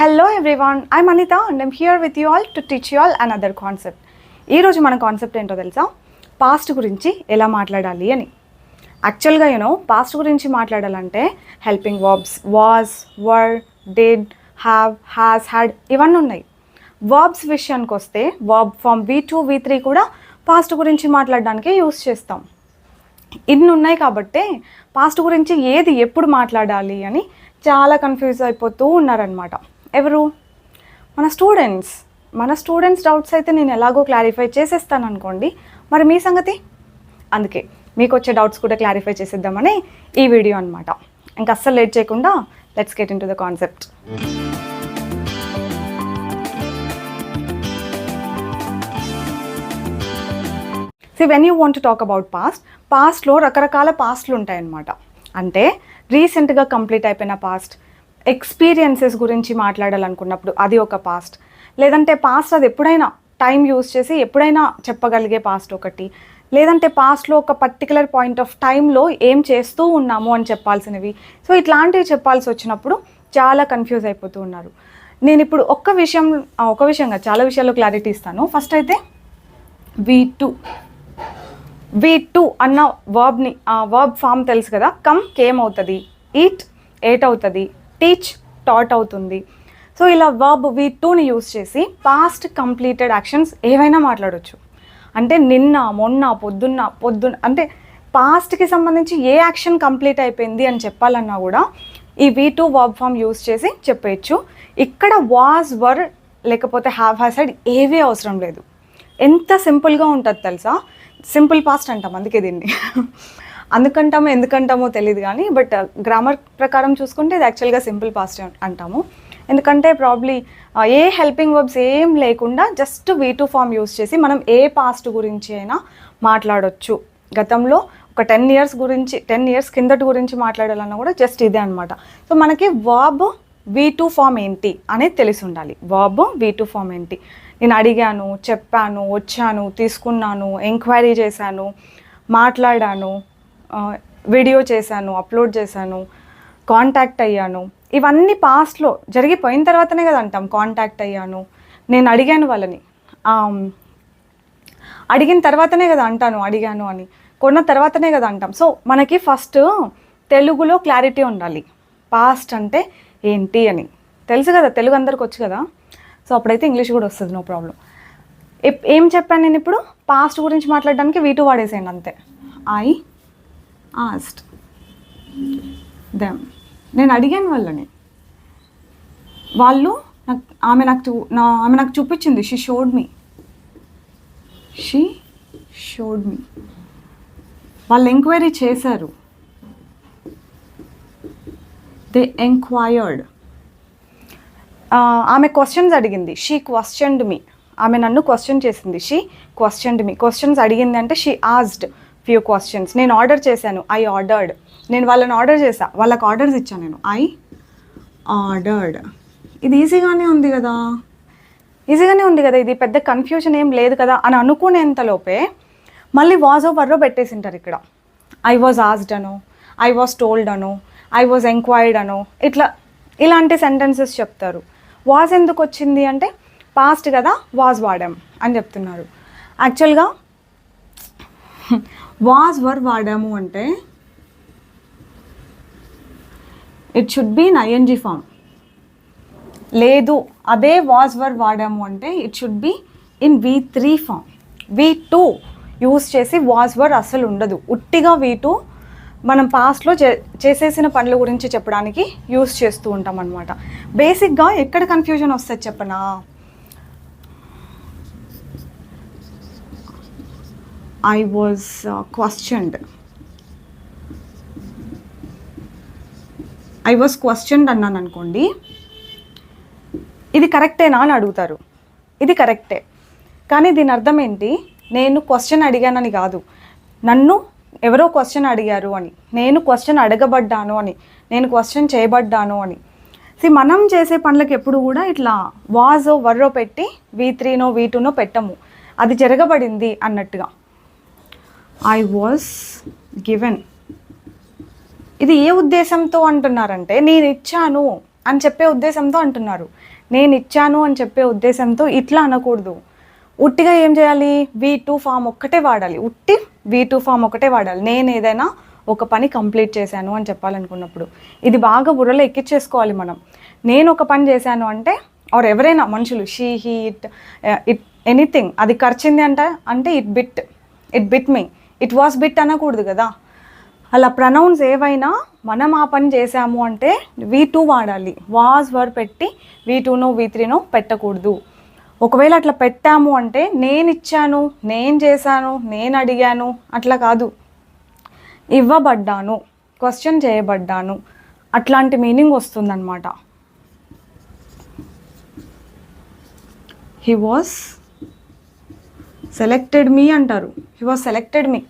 Hello everyone I Anita and I'm here with you all to teach you all another concept ఈరోజు మన concept ఏంటో తెలుసా? Past గురించి ఎలా మాట్లాడాలి అని. యాక్చువల్గా యూనో పాస్ట్ గురించి మాట్లాడాలంటే helping verbs was were did have has had ఇవన్నీ ఉన్నాయి. వర్బ్స్ విషయానికి వస్తే verb form V two V three కూడా పాస్ట్ గురించి మాట్లాడడానికి యూస్ చేస్తాం. ఇన్ని ఉన్నాయి కాబట్టే పాస్ట్ గురించి ఏది ఎప్పుడు మాట్లాడాలి అని చాలా కన్ఫ్యూజ్ అయిపోతూ ఉన్నారనమాట ఎవరు? మన స్టూడెంట్స్. మన స్టూడెంట్స్ డౌట్స్ అయితే నేను ఎలాగో క్లారిఫై చేసేస్తాను అనుకోండి మరి మీ సంగతి? అందుకే మీకు వచ్చే డౌట్స్ కూడా క్లారిఫై చేసేద్దామని ఈ వీడియో అనమాట ఇంకా అస్సలు లేట్ చేయకుండా let's get into the concept see when you want talk about past పాస్ట్లో రకరకాల పాస్ట్లు ఉంటాయన్నమాట. అంటే రీసెంట్గా కంప్లీట్ అయిపోయిన పాస్ట్ ఎక్స్పీరియన్సెస్ గురించి మాట్లాడాలనుకున్నప్పుడు అది ఒక పాస్ట్ లేదంటే పాస్ట్ అది ఎప్పుడైనా టైం యూస్ చేసి ఎప్పుడైనా చెప్పగలిగే పాస్ట్ ఒకటి. లేదంటే పాస్ట్లో ఒక పర్టికులర్ పాయింట్ ఆఫ్ టైంలో ఏం చేస్తూ ఉన్నాము అని చెప్పాల్సినవి. సో ఇట్లాంటివి చెప్పాల్సి వచ్చినప్పుడు చాలా కన్ఫ్యూజ్ అయిపోతూ ఉన్నారు. నేను ఇప్పుడు ఒక్క విషయం ఒక విషయంగా చాలా విషయాల్లో క్లారిటీ ఇస్తాను. ఫస్ట్ అయితే వి టూ వి టూ అన్న వర్బ్ని ఆ వర్బ్ ఫామ్ తెలుసు కదా? కమ్ కేమ్ అవుతుంది. ఈట్ ఏట్ అవుతుంది. టీచ్ టాట్ అవుతుంది. సో ఇలా వర్బ్ వి టూని యూస్ చేసి పాస్ట్ కంప్లీటెడ్ యాక్షన్స్ ఏవైనా మాట్లాడవచ్చు అంటే నిన్న మొన్న పొద్దున్న పొద్దున్న అంటే పాస్ట్కి సంబంధించి ఏ యాక్షన్ కంప్లీట్ అయిపోయింది అని చెప్పాలన్నా కూడా ఈ V two verb form use చేసి చెప్పేయచ్చు. ఇక్కడ వాజ్ వర్ లేకపోతే హ్యావ్ హ్యాసైడ్ ఏవీ అవసరం లేదు. ఎంత సింపుల్గా ఉంటుంది తెలుసా? సింపుల్ పాస్ట్ అంటాం అందుకే దీన్ని. అందుకంటామో ఎందుకంటామో తెలియదు కానీ బట్ uh, గ్రామర్ ప్రకారం చూసుకుంటే ఇది యాక్చువల్గా సింపుల్ పాస్ట్ అంటాము. ఎందుకంటే ప్రాబ్లీ uh, ఏ హెల్పింగ్ వర్బ్స్ ఏం లేకుండా just V two form use చేసి మనం ఏ పాస్ట్ గురించి అయినా మాట్లాడొచ్చు. గతంలో ఒక టెన్ ఇయర్స్ గురించి టెన్ ఇయర్స్ కిందటి గురించి మాట్లాడాలన్నా కూడా జస్ట్ ఇదే అనమాట సో మనకి వాబ్ వి టూ ఫామ్ ఏంటి అనేది తెలిసి ఉండాలి. వాబ్ వి టూ ఫామ్ ఏంటి? నేను అడిగాను చెప్పాను వచ్చాను తీసుకున్నాను ఎంక్వైరీ చేశాను మాట్లాడాను వీడియో చేశాను అప్లోడ్ చేశాను కాంటాక్ట్ అయ్యాను. ఇవన్నీ పాస్ట్లో జరిగిపోయిన తర్వాతనే కదా అంటాం కాంటాక్ట్ అయ్యాను. నేను అడిగాను వాళ్ళని. అడిగిన తర్వాతనే కదా అంటాను అడిగాను అని. కొన్న తర్వాతనే కదా అంటాం. సో మనకి ఫస్ట్ తెలుగులో క్లారిటీ ఉండాలి. పాస్ట్ అంటే ఏంటి అని. తెలుసు కదా తెలుగు అందరికి వచ్చు కదా. సో అప్పుడైతే ఇంగ్లీష్ కూడా వస్తుంది నో ప్రాబ్లం ఏం చెప్పాను నేను ఇప్పుడు? పాస్ట్ గురించి మాట్లాడడానికి వీటు వాడేసేయండి అంతే. ఐ ఆస్ట్ దెమ్ నేను అడిగాను వాళ్ళని. వాళ్ళు నాకు ఆమె నాకు చూ- నా ఆమె నాకు చూపించింది. She showed me she showed me వాళ్ళు ఎంక్వైరీ చేశారు. దే ఎంక్వైర్డ్ ఆమె క్వశ్చన్స్ అడిగింది. షీ క్వశ్చన్డ్ మీ ఆమె నన్ను క్వశ్చన్ చేసింది. షీ క్వశ్చన్డ్ మీ క్వశ్చన్స్ అడిగింది అంటే షీ ఆస్డ్ ఫ్యూ క్వశ్చన్స్ నేను ఆర్డర్ చేశాను. ఐ ఆర్డర్డ్ నేను వాళ్ళని ఆర్డర్ చేశా. వాళ్ళకి ఆర్డర్స్ ఇచ్చాను నేను. ఐ ఆర్డర్డ్ ఇది ఈజీగానే ఉంది కదా? ఈజీగానే ఉంది కదా? ఇది పెద్ద కన్ఫ్యూజన్ ఏం లేదు కదా? అని అనుకునేంతలోపే మళ్ళీ వాజ్ ఓవర్లో పెట్టేసింటారు ఇక్కడ. ఐ వాజ్ ఆస్డ్ అనో. ఐ వాజ్ టోల్డ్ అనో. ఐ వాజ్ ఎంక్వైర్డ్ అనో. ఇట్లా ఇలాంటి సెంటెన్సెస్ చెప్తారు. వాజ్ ఎందుకు వచ్చింది అంటే పాస్ట్ కదా వాజ్ వాడాం అని చెప్తున్నారు. యాక్చువల్గా వాజ్ వర్ వాడాము అంటే it should be ING form లేదు అదే వాజ్ వర్ వాడాము అంటే it should be in V three form V two use చేసి వాజ్ వర్ అసలు ఉండదు. ఉట్టిగా వి టూ మనం పాస్ట్లో చే చేసేసిన పనుల గురించి చెప్పడానికి యూస్ చేస్తూ ఉంటాం అనమాట బేసిక్గా ఎక్కడ కన్ఫ్యూజన్ వస్తుంది చెప్పనా? I was questioned I was questioned అన్నాను అనుకోండి. ఇది కరెక్టేనా అని అడుగుతారు. ఇది కరెక్టే కానీ దీని అర్థం ఏంటి? నేను క్వశ్చన్ అడిగానని కాదు. నన్ను ఎవరో క్వశ్చన్ అడిగారు అని. నేను క్వశ్చన్ అడగబడ్డాను అని. నేను క్వశ్చన్ చేయబడ్డాను అని. సి మనం చేసే పనులకు ఎప్పుడు కూడా ఇట్లా వాజో వర్రో పెట్టి వీ త్రీనో వీ టూనో పెట్టము. అది జరగబడింది అన్నట్టుగా. ఐ వాజ్ గివెన్ ఇది ఏ ఉద్దేశంతో అంటున్నారంటే నేను ఇచ్చాను అని చెప్పే ఉద్దేశంతో అంటున్నారు. నేను ఇచ్చాను అని చెప్పే ఉద్దేశంతో ఇట్లా అనకూడదు. ఉట్టిగా ఏం చేయాలి? వీ టూ ఫామ్ ఒక్కటే వాడాలి. ఉట్టి వీ టూ ఫామ్ ఒకటే వాడాలి. నేను ఏదైనా ఒక పని కంప్లీట్ చేశాను అని చెప్పాలనుకున్నప్పుడు. ఇది బాగా బుర్రలో ఎక్కించేసుకోవాలి మనం. నేను ఒక పని చేశాను అంటే ఆర్ ఎవరైనా మనుషులు she he it it anything అది ఖర్చింది అంటే అంటే it bit it bit me it was bit అనకూడదు కదా. అలా ప్రనౌన్స్ ఏవైనా మనం ఆ పని చేసాము అంటే వీ టూ వాడాలి. వాజ్ వర్ పెట్టి వీ టూనో వీ త్రీనో పెట్టకూడదు. ఒకవేళ అట్లా పెట్టాము అంటే నేను ఇచ్చాను నేను చేశాను నేను అడిగాను అట్లా కాదు. ఇవ్వబడ్డాను క్వశ్చన్ చేయబడ్డాను. అట్లాంటి మీనింగ్ వస్తుందన్నమాట. హీ వాస్ సెలెక్టెడ్ మీ అంటారు. హీ వాజ్ సెలెక్టెడ్ మీ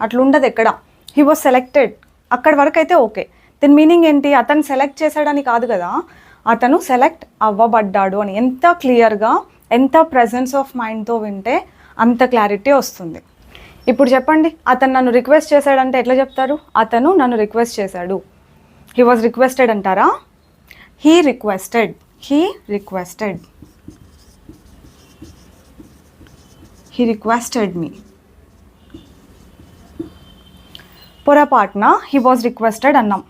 అట్లుండదు ఎక్కడ. హీ వాజ్ సెలెక్టెడ్ అక్కడి వరకు అయితే ఓకే. దీని మీనింగ్ ఏంటి? అతను సెలెక్ట్ చేశాడని కాదు కదా. అతను సెలెక్ట్ అవ్వబడ్డాడు అని. ఎంత క్లియర్గా ఎంత ప్రజెన్స్ ఆఫ్ మైండ్తో వింటే అంత క్లారిటీ వస్తుంది. ఇప్పుడు చెప్పండి. అతను నన్ను రిక్వెస్ట్ చేశాడంటే ఎట్లా చెప్తారు? అతను నన్ను రిక్వెస్ట్ చేశాడు. హీ వాజ్ రిక్వెస్టెడ్ అంటారా? He requested he requested he requested me పొరపాటున హీ వాజ్ రిక్వెస్టెడ్ అన్నాం.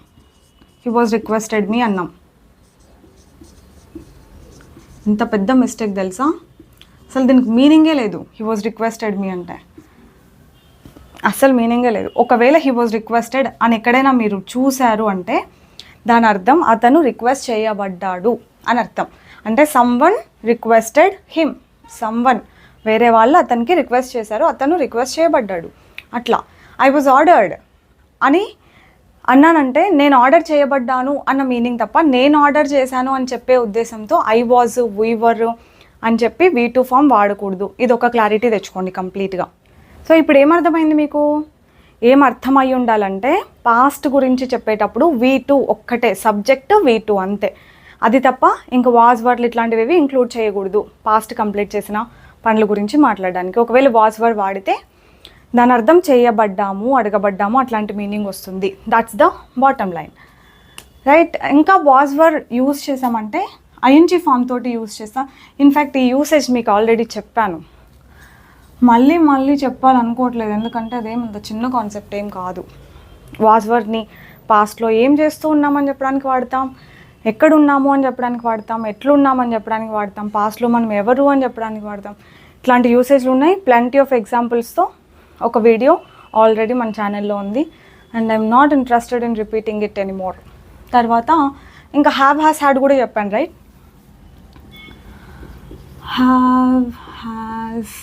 హీ వాజ్ రిక్వెస్టెడ్ మీ అన్నాం. ఇంత పెద్ద మిస్టేక్ తెలుసా? అసలు దీనికి మీనింగే లేదు. హీ వాజ్ రిక్వెస్టెడ్ మీ అంటే. అస్సలు మీనింగే లేదు. ఒకవేళ హీ వాజ్ రిక్వెస్టెడ్ అని ఎక్కడైనా మీరు చూశారు అంటే దాని అర్థం అతను రిక్వెస్ట్ చేయబడ్డాడు అని అర్థం. అంటే సమ్వన్ రిక్వెస్టెడ్ హిమ్ సమ్వన్ వేరే వాళ్ళు అతనికి రిక్వెస్ట్ చేశారు అతను రిక్వెస్ట్ చేయబడ్డాడు. అట్లా. ఐ వాజ్ ఆర్డర్డ్ అని అన్నానంటే నేను ఆర్డర్ చేయబడ్డాను అన్న మీనింగ్ తప్ప నేను ఆర్డర్ చేశాను అని చెప్పే ఉద్దేశంతో ఐ వాజ్ వీవర్ అని చెప్పి వీ టూ ఫామ్ వాడకూడదు. ఇది ఒక క్లారిటీ తెచ్చుకోండి కంప్లీట్గా సో ఇప్పుడు ఏమర్థమైంది మీకు? ఏం అర్థమై ఉండాలంటే పాస్ట్ గురించి చెప్పేటప్పుడు వీ టూ ఒక్కటే సబ్జెక్ట్ వీ టూ అంతే. అది తప్ప ఇంకా వాజ్ వర్డ్లు ఇట్లాంటివి ఇంక్లూడ్ చేయకూడదు. పాస్ట్ కంప్లీట్ చేసిన పనుల గురించి మాట్లాడడానికి. ఒకవేళ వాజ్ వర్డ్ వాడితే దాని అర్థం చేయబడ్డాము అడగబడ్డాము అట్లాంటి మీనింగ్ వస్తుంది. That's the bottom line right ఇంకా వాజ్ వర్ యూజ్ చేసామంటే ఐఎన్జీ ఫామ్ తోటి యూజ్ చేస్తాం. ఇన్ఫ్యాక్ట్ ఈ యూసేజ్ మీకు ఆల్రెడీ చెప్పాను. మళ్ళీ మళ్ళీ చెప్పాలనుకోవట్లేదు. ఎందుకంటే అదేం అంత చిన్న కాన్సెప్ట్ ఏం కాదు. వాజ్ వర్ని పాస్ట్లో ఏం చేస్తూ ఉన్నామని చెప్పడానికి వాడతాం. ఎక్కడ ఉన్నాము అని చెప్పడానికి వాడతాం ఎట్లున్నామని చెప్పడానికి వాడతాం పాస్ట్లో మనం ఎవరు అని చెప్పడానికి వాడతాం. ఇట్లాంటి యూసేజ్లు ఉన్నాయి. ప్లంటీ ఆఫ్ ఎగ్జాంపుల్స్తో ఒక వీడియో ఆల్రెడీ మన ఛానల్లో ఉంది. And I'm not interested in repeating it anymore తర్వాత ఇంకా హ్యావ్ హ్యాస్ హ్యాడ్ కూడా చెప్పాను రైట్ హ్యావ్ హ్యాస్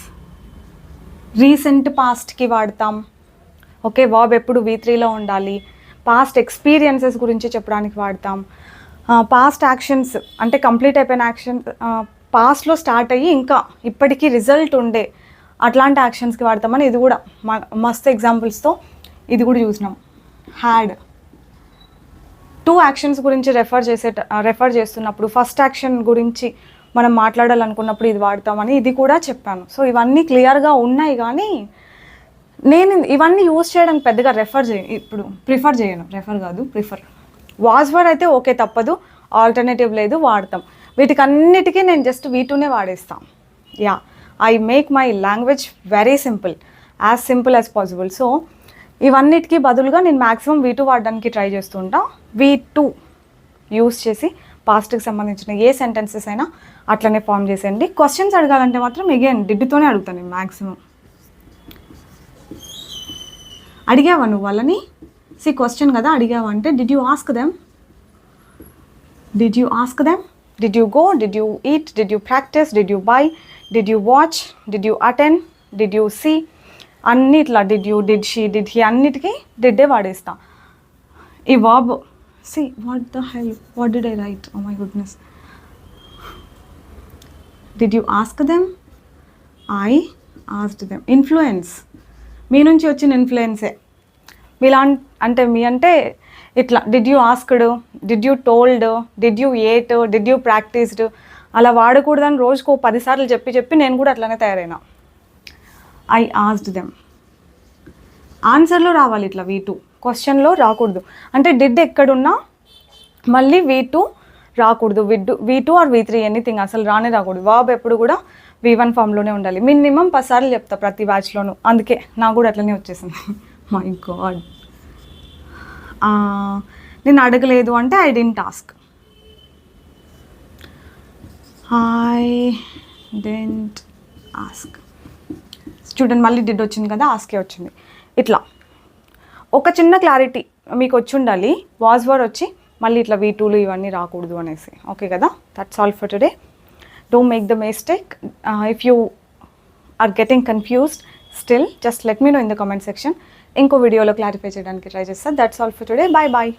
రీసెంట్ పాస్ట్కి వాడతాం. ఓకే వాబ్ ఎప్పుడు వీ త్రీలో ఉండాలి. పాస్ట్ ఎక్స్పీరియన్సెస్ గురించి చెప్పడానికి వాడతాం. పాస్ట్ యాక్షన్స్ అంటే కంప్లీట్ అయిపోయిన యాక్షన్ పాస్ట్లో స్టార్ట్ అయ్యి ఇంకా ఇప్పటికీ రిజల్ట్ ఉండే అట్లాంటి యాక్షన్స్కి వాడతామని ఇది కూడా మ- మస్తు ఎగ్జాంపుల్స్తో ఇది కూడా చూసినాం. హ్యాడ్ టూ యాక్షన్స్ గురించి రెఫర్ చేసే రెఫర్ చేస్తున్నప్పుడు ఫస్ట్ యాక్షన్ గురించి మనం మాట్లాడాలనుకున్నప్పుడు ఇది వాడతామని ఇది కూడా చెప్పాను. సో ఇవన్నీ క్లియర్గా ఉన్నాయి కానీ నేను ఇవన్నీ యూజ్ చేయడానికి పెద్దగా రెఫర్ చేయ ఇప్పుడు ప్రిఫర్ చేయను. రెఫర్ కాదు ప్రిఫర్ వాజ్వర్డ్ అయితే ఓకే తప్పదు. ఆల్టర్నేటివ్ లేదు వాడతాం. వీటికి అన్నిటికీ నేను జస్ట్ వీటూనే వాడేస్తాం. Yeah I make my language very simple as simple as possible so ఇవన్నిటికీ బదులుగా నేను మ్యాక్సిమం వీ టూ వాడడానికి ట్రై చేస్తుంటా వీ టూ యూస్ చేసి పాస్ట్కి సంబంధించిన ఏ సెంటెన్సెస్ అయినా అట్లనే ఫామ్ చేసేయండి. క్వశ్చన్స్ అడగాలంటే మాత్రం ఎగైన్ డిడ్డుతోనే అడుగుతాను నేను మ్యాక్సిమం అడిగావా నువ్వు వాళ్ళని? సి క్వశ్చన్ కదా అడిగావంటే did you ask them did you ask them did you go did you eat did you practice did you buy did you watch did you attend did you see అన్ని ఇట్లా did you did she did he అన్నిటికీ డిడ్డే వాడేస్తా. ఈ verb see what the hell what did I write oh my goodness did you ask them I ask them influence మీ నుంచి వచ్చిన ఇన్ఫ్లుయెన్సే మీలాంటి అంటే మీ అంటే ఇట్లా did you asked did you told did you ate did you practiced అలా వాడకూడదని రోజుకు పదిసార్లు చెప్పి చెప్పి నేను కూడా అట్లనే తయారైనా. ఐ ఆస్డ్ దెమ్ ఆన్సర్లో రావాలి ఇట్లా వీ టూ క్వశ్చన్లో రాకూడదు. అంటే డిడ్ ఎక్కడున్నా మళ్ళీ వీ టూ రాకూడదు. With V two or V three anything అసలు రానే రాకూడదు. వాబ్ ఎప్పుడు కూడా వీ వన్ ఫామ్లోనే ఉండాలి. మినిమం పదిసార్లు చెప్తా ప్రతి బ్యాచ్లోనూ అందుకే నాకు కూడా అట్లనే వచ్చేసింది. మై గాడ్ నేను అడగలేదు అంటే I didn't ask I didn't ask student మళ్ళీ డిడ్ వచ్చింది కదా ఆస్కే వచ్చింది. ఇట్లా. ఒక చిన్న క్లారిటీ మీకు వచ్చి ఉండాలి. వాజ్ వర్ వచ్చి మళ్ళీ ఇట్లా వీ టూలు ఇవన్నీ రాకూడదు అనేసి. ఓకే కదా? That's all for today don't make the mistake if you are getting confused still just let me know in the comment section ఇంకో వీడియోలో క్లారిఫై చేయడానికి ట్రై చేస్తాను that's all for today bye bye